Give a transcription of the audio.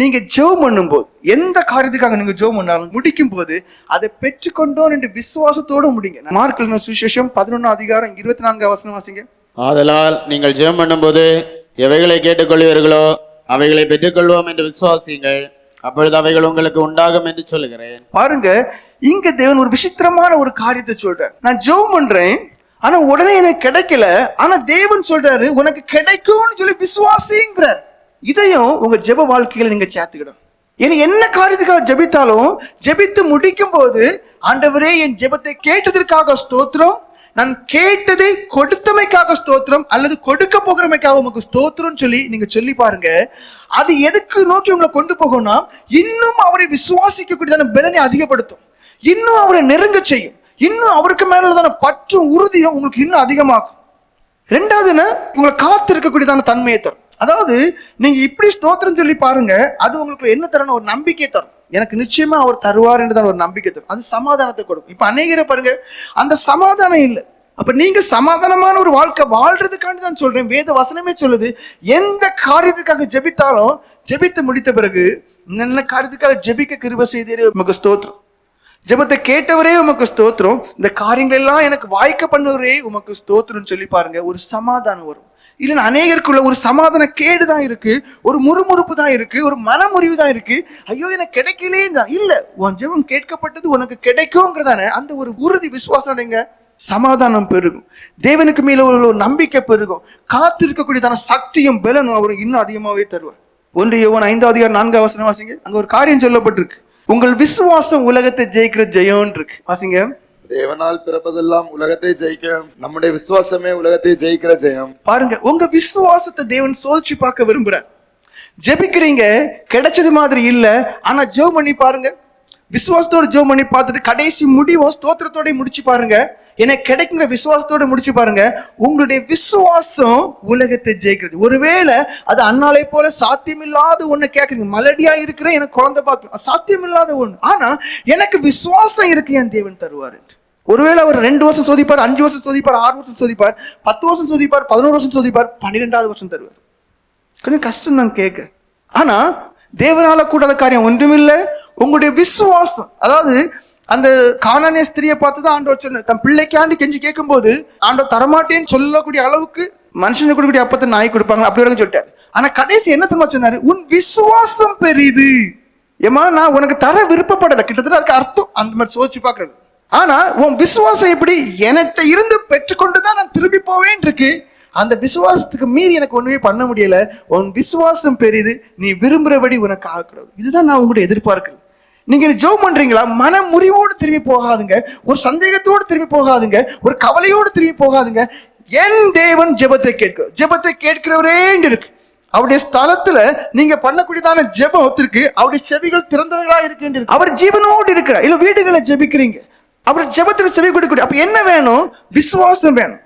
நீங்க ஜெபம் பண்ணும்போது எந்த காரியத்துக்காக நீங்க ஜெபம் பண்ணாலும் முடிக்கும் போது அதை பெற்றுக்கொண்டோம் என்று விசுவாசத்தோட முடிங்க. மார்க் சுவிசேஷம் பதினொன்னு அதிகாரம் இருபத்தி நான்கு வசனம் வாசிங்க. ஆதலால் நீங்கள் ஜெபம் பண்ணும்போது எவைகளை கேட்டுக்கொள்வீர்களோ அவைகளை பெற்றுக்கொள்வோம் என்று விசுவாசியுங்கள். அப்பொழுது அவைகள் உங்களுக்கு உண்டாகும் என்று சொல்லுகிறேன். பாருங்க இங்க தேவன் ஒரு விசித்திரமான ஒரு காரியத்தை சொல்றார். நான் ஜெபம் பண்றேன் ஆனா உடனே எனக்கு கிடைக்கல ஆனா தேவன் சொல்றாரு உனக்கு கிடைக்கும்னு சொல்லி விசுவாசிங்கிறார். இதையும் உங்க ஜெப வாழ்க்கையில நீங்க சேர்த்துக்கிடும் இனி என்ன காரியத்துக்காக ஜெபித்தாலும் ஜெபித்து முடிக்கும் போது ஆண்டவரே என் ஜெபத்தை கேட்டதற்காக ஸ்தோத்திரம். நான் கேட்டதை கொடுத்தமைக்காக ஸ்தோத்திரம். அல்லது கொடுக்க போகிறமைக்காக உமக்கு ஸ்தோத்திரம் சொல்லி நீங்க சொல்லி பாருங்க. அது எதுக்கு நோக்கி உங்களை கொண்டு போகும்னா இன்னும் அவரை விசுவாசிக்கக்கூடியதான பலனை அதிகப்படுத்தும். இன்னும் அவரை நெருங்க செய்யும். இன்னும் அவருக்கு மேலதான பற்றும் உறுதியும் உங்களுக்கு இன்னும் அதிகமாக்கும் ரெண்டாவதுன்னு உங்களை காத்து இருக்கக்கூடியதான தன்மையை தரும். அதாவது நீங்க இப்படி ஸ்தோத்திரம் சொல்லி பாருங்க அது உங்களுக்கு என்ன தரணும் ஒரு நம்பிக்கை தரும். எனக்கு நிச்சயமா அவர் தருவார் என்றுதான் ஒரு நம்பிக்கை தரும். அது சமாதானத்தை கொடுக்கும். இப்ப அநேகரை பாருங்க அந்த சமாதானம் இல்லை. அப்ப நீங்க சமாதானமான ஒரு வாழ்க்கை வாழ்றதுக்காண்டி தான் சொல்றேன். வேத வசனமே சொல்லுது எந்த காரியத்துக்காக ஜெபித்தாலும் ஜெபித்து முடித்த பிறகு என்ன காரியத்துக்காக ஜெபிக்க கிருப செய்தே உமக்கு ஸ்தோத்திரம். ஜெபத்தை கேட்டவரே உமக்கு ஸ்தோத்திரம். இந்த காரியங்கள் எல்லாம் எனக்கு வாய்க்க பண்ணவரே உமக்கு ஸ்தோத்திரம் சொல்லி பாருங்க ஒரு சமாதானம் வரும். இல்லைன்னா அநேகருக்குள்ள ஒரு சமாதான கேடு தான் இருக்கு ஒரு முறுமுறுப்பு தான் இருக்கு ஒரு மனமுறிவு தான் இருக்கு. ஐயோ எனக்கு கிடைக்கலே தான் இல்லை உன் ஜெபம் கேட்கப்பட்டது உனக்கு கிடைக்குங்கிறதான அந்த ஒரு உறுதி விசுவாசம் அடைங்க சமாதானம் பெருகும். தேவனுக்கு மேல ஒரு நம்பிக்கை பெருகும். காத்திருக்கக்கூடியதான சக்தியும் பலனும் அவர் இன்னும் அதிகமாகவே தருவார். ஒன்று யோவன் ஐந்தாவது அதிகாரம் நான்காவது வசனம் வாசிங்க. அங்க ஒரு காரியம் சொல்லப்பட்டிருக்கு. உங்கள் விசுவாசம் உலகத்தை ஜெயிக்கிற ஜெயம் இருக்கு. வாசிங்க. தேவனால் பிறப்பதெல்லாம் உலகத்தை ஜெயிக்க நம்முடைய விசுவாசமே உலகத்தை ஜெயிக்கிற ஜெயம். பாருங்க உங்க விசுவாசத்தை தேவன் சோதிச்சு பார்க்க விரும்புறார். ஜெபிக்கிறீங்க கிடைச்சது மாதிரி இல்ல ஆனா ஜெபம் பண்ணி பாருங்க. விசுவாசத்தோட ஜெபம் பண்ணி பார்த்துட்டு கடைசி முடிவும் ஸ்தோத்திரத்தோட முடிச்சு பாருங்க. எனக்கு கிடைக்குங்கிற விசுவாசத்தோட முடிச்சு பாருங்க. உங்களுடைய விசுவாசம் உலகத்தை ஜெயிக்கிறது. ஒருவேளை அது அண்ணாலே போல சாத்தியமில்லாத ஒண்ணு கேட்குறீங்க மலடியா இருக்கிற எனக்கு குழந்தை பார்க்கும் சாத்தியமில்லாத ஒண்ணு. ஆனா எனக்கு விசுவாசம் இருக்கு என் தேவன் தருவார் என்று. ஒருவேளை அவர் ரெண்டு வருஷம் சோதிப்பார் அஞ்சு வருஷம் சோதிப்பார் ஆறு வருஷம் சோதிப்பார் பத்து வருஷம் சோதிப்பார் பதினோரு வருஷம் சோதிப்பார் பன்னிரெண்டாவது வருஷம் தருவார். கொஞ்சம் கஷ்டம் தான் கேட்க. ஆனா தேவனால கூடாத காரியம் ஒன்றுமில்லை. உங்களுடைய விசுவாசம் அதாவது அந்த காணானிய ஸ்திரியை பார்த்து தான் ஆண்டவர் சொன்ன தன் பிள்ளைக்காண்டி கெஞ்சி கேட்கும்போது ஆண்டவர் தரமாட்டேன்னு சொல்லக்கூடிய அளவுக்கு மனுஷனுக்கு கொடுக்கக்கூடிய அப்பத்தை நாய் கொடுப்பாங்க அப்படி வரைக்கும் சொல்லிட்டாரு. ஆனா கடைசி என்ன தெரியுமா சொன்னாரு? உன் விசுவாசம் பெரியது ஏமா நான் உனக்கு தர விருப்பப்படலை. கிட்டத்தட்ட அதுக்கு அர்த்தம் அந்த மாதிரி சோதிச்சு பாக்குறது ஆனா உன் விசுவாசம் எப்படி? என்கிட்ட இருந்து பெற்றுக்கொண்டு தான் நான் திரும்பி போவேன் இருக்கு. அந்த விசுவாசத்துக்கு மீறி எனக்கு ஒண்ணுமே பண்ண முடியல. உன் விசுவாசம் பெரிது. நீ விரும்புறபடி உனக்கு ஆகக்கூடாது. இதுதான் நான் உங்கள்கிட்ட எதிர்பார்க்கிறேன். நீங்க ஜோம் பண்றீங்களா? மன முறிவோடு திரும்பி போகாதுங்க. ஒரு சந்தேகத்தோடு திரும்பி போகாதுங்க. ஒரு கவலையோடு திரும்பி போகாதுங்க. என் தேவன் ஜெபத்தை கேட்க ஜெபத்தை கேட்கிறவரே இருக்கு. அவருடைய ஸ்தலத்துல நீங்க பண்ணக்கூடியதான ஜெபத்திற்கு அவருடைய செவிகள் திறந்தவர்களா இருக்கு. அவர் ஜீவனோடு இருக்கிறார். இல்ல வீடுகளை ஜெபிக்கிறீங்க. அவர் ஜெபத்துக்கு செவி கொடுக்கக்கூடிய அப்ப என்ன வேணும்? விசுவாசம் வேணும்.